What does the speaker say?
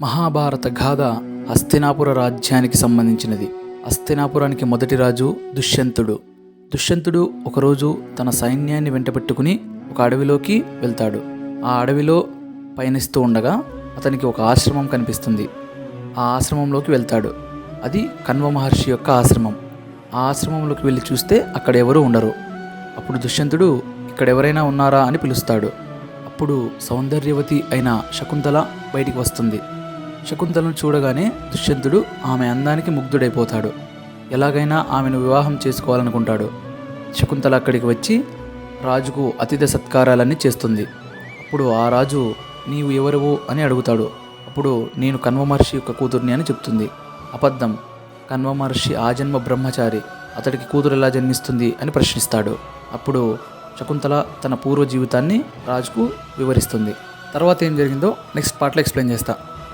మహాభారత గాథ హస్తినాపుర రాజ్యానికి సంబంధించినది. హస్తినాపురానికి మొదటి రాజు దుష్యంతుడు. దుష్యంతుడు ఒకరోజు తన సైన్యాన్ని వెంటబెట్టుకుని ఒక అడవిలోకి వెళ్తాడు. ఆ అడవిలో పయనిస్తూ ఉండగా అతనికి ఒక ఆశ్రమం కనిపిస్తుంది. ఆ ఆశ్రమంలోకి వెళ్తాడు. అది కన్వ మహర్షి యొక్క ఆశ్రమం. ఆ ఆశ్రమంలోకి వెళ్ళి చూస్తే అక్కడ ఎవరూ ఉండరు. అప్పుడు దుష్యంతుడు ఇక్కడ ఎవరైనా ఉన్నారా? అని పిలుస్తాడు. అప్పుడు సౌందర్యవతి అయిన శకుంతల బయటికి వస్తుంది. శకుంతలను చూడగానే దుష్యంతుడు ఆమె అందానికి ముగ్ధుడైపోతాడు. ఎలాగైనా ఆమెను వివాహం చేసుకోవాలనుకుంటాడు. శకుంతల అక్కడికి వచ్చి రాజుకు అతిథి సత్కారాలన్నీ చేస్తుంది. అప్పుడు ఆ రాజు నీవు ఎవరువు? అని అడుగుతాడు. అప్పుడు నేను కన్వ మహర్షి యొక్క కూతుర్ని అని చెప్తుంది. అబద్ధం. కన్వ మహర్షి ఆజన్మ బ్రహ్మచారి. అతడికి కూతురు ఎలా జన్మిస్తుంది అని ప్రశ్నిస్తాడు. అప్పుడు శకుంతల తన పూర్వ జీవితాన్ని రాజుకు వివరిస్తుంది. తర్వాత ఏం జరిగిందో నెక్స్ట్ పార్ట్లో ఎక్స్ప్లెయిన్ చేస్తా.